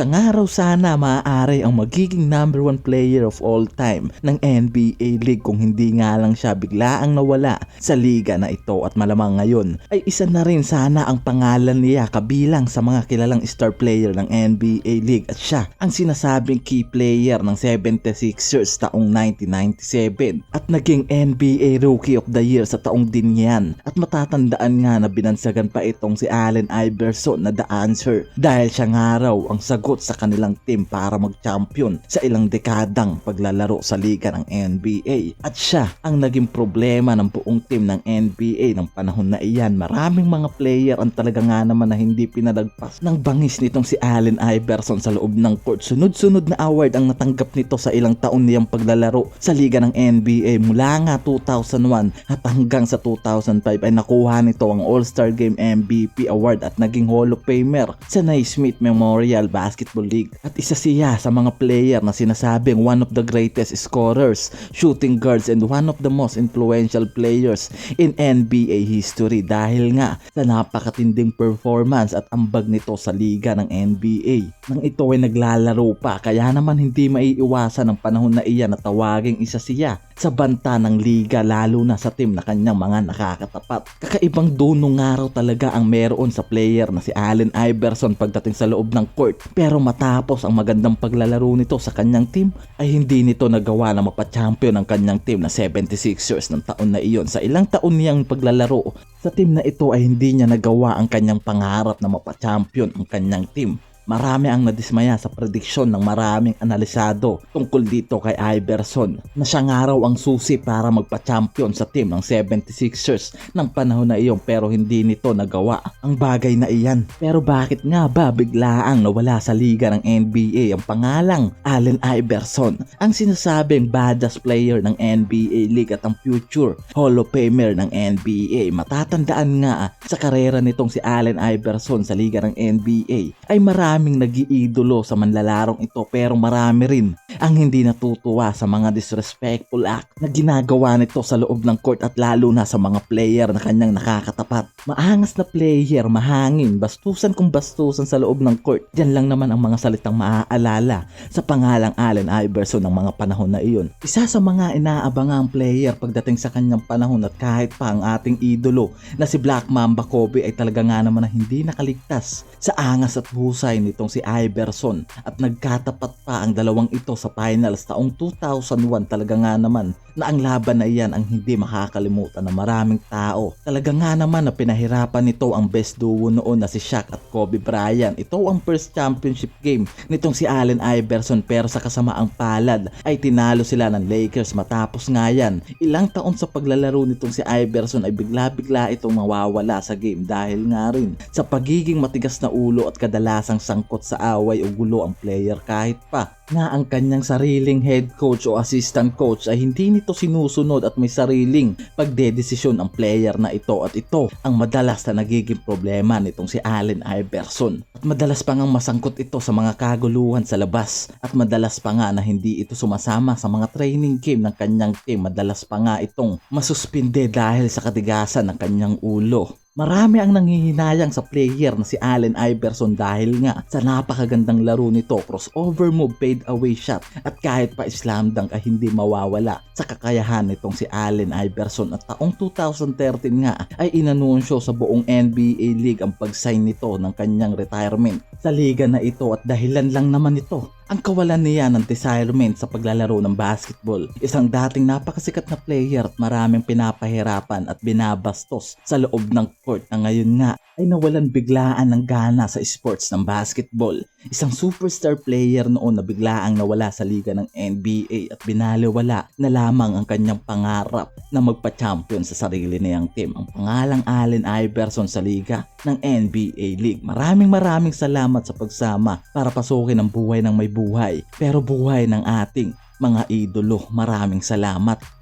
Siya nga raw sana maaari ang magiging number one player of all time ng NBA League kung hindi nga lang siya biglaang nawala sa liga na ito. At malamang ngayon ay isa na rin sana ang pangalan niya kabilang sa mga kilalang star player ng NBA League. At siya ang sinasabing key player ng 76ers taong 1997 at naging NBA Rookie of the Year sa taong din yan. At matatandaan nga na binansagan pa itong si Allen Iverson na the answer dahil siya nga raw ang sagot sa kanilang team para mag-champion sa ilang dekadang paglalaro sa liga ng NBA at siya ang naging problema ng buong team ng NBA ng panahon na iyan. Maraming mga player ang talaga nga naman na hindi pinalagpas. Ng bangis nitong si Allen Iverson sa loob ng court. Sunod-sunod na award ang natanggap nito sa ilang taon niyang paglalaro sa liga ng NBA mula nga 2001 at hanggang sa 2005 ay nakuha nito ang All-Star Game MVP award at naging Hall of Famer sa Naismith Memorial Basketball League at isa siya sa mga player na sinasabing one of the greatest scorers, shooting guards and one of the most influential players in NBA history dahil nga sa napakatinding performance at ambag nito sa liga ng NBA. Nang ito ay naglalaro pa kaya naman hindi maiiwasan ng panahon na iyan na tawaging isa siya sa banta ng liga lalo na sa team na kanyang mga nakakatapat. Kakaibang dunong nga talaga ang meron sa player na si Allen Iverson pagdating sa loob ng court. Pero matapos ang magandang paglalaro nito sa kanyang team ay hindi nito nagawa na mapachampion ang kanyang team na 76ers ng taon na iyon. Sa ilang taon niyang paglalaro sa team na ito ay hindi niya nagawa ang kanyang pangarap na mapachampion ang kanyang team. Marami ang nadismaya sa prediksyon ng maraming analisado tungkol dito kay Iverson na siya nga raw ang susi para magpa-champion sa team ng 76ers ng panahon na iyon pero hindi nito nagawa ang bagay na iyan. Pero bakit nga ba biglaang nawala sa liga ng NBA ang pangalang Allen Iverson? Ang sinasabing badass player ng NBA League at ang future Hall of Famer ng NBA. Matatandaan nga sa karera nitong si Allen Iverson sa liga ng NBA ay marami maraming nagiidolo sa manlalarong ito pero marami rin ang hindi natutuwa sa mga disrespectful act na ginagawa nito sa loob ng court at lalo na sa mga player na kanyang nakakatapat. Maangas na player, mahangin, bastusan kung bastusan sa loob ng court. Diyan lang naman ang mga salitang maaalala sa pangalang Allen Iverson ng mga panahon na iyon. Isa sa mga inaabangang player pagdating sa kanyang panahon at kahit pa ang ating idolo na si Black Mamba Kobe ay talaga nga naman na hindi nakaligtas sa angas at husay nitong si Iverson at nagkatapat pa ang dalawang ito sa finals taong 2001 talaga nga naman na ang laban na iyan ang hindi makakalimutan ng maraming tao. Talaga nga naman na pinahirapan nito ang best duo noon na si Shaq at Kobe Bryant. Ito ang first championship game nitong si Allen Iverson pero sa kasamaang palad ay tinalo sila ng Lakers matapos nga yan. Ilang taon sa paglalaro nitong si Iverson ay bigla-bigla itong mawawala sa game dahil nga rin sa pagiging matigas na ulo at kadalasang sangkot sa away o gulo ang player kahit pa na ang kanyang sariling head coach o assistant coach ay hindi nito sinusunod at may sariling pagdedesisyon ang player na ito at ito ang madalas na nagiging problema nitong si Allen Iverson. At madalas pa ngang masangkot ito sa mga kaguluhan sa labas at madalas pa nga na hindi ito sumasama sa mga training game ng kanyang team. Madalas pa nga itong masuspinde dahil sa katigasan ng kanyang ulo. Marami ang nanghihinayang sa player na si Allen Iverson dahil nga sa napakagandang laro nito, crossover move, fade away shot at kahit pa slam dunk ay hindi mawawala sa kakayahan nitong si Allen Iverson. At taong 2013 nga ay inanunsyo sa buong NBA League ang pag-sign nito ng kanyang retirement sa liga na ito. At dahilan lang naman ito ang kawalan niya ng desirement sa paglalaro ng basketball. Isang dating napakasikat na player at maraming pinapahirapan at binabastos sa loob ng court na ngayon nga ay nawalan biglaan ng gana sa sports ng basketball. Isang superstar player noon na biglaang nawala sa liga ng NBA at binaliwala na lamang ang kanyang pangarap na magpa-champion sa sarili niyang team. Ang pangalang Allen Iverson sa liga ng NBA League. Maraming maraming salamat sa pagsama para pasukin ang buhay ng may buhay pero buhay ng ating mga idolo. Maraming salamat.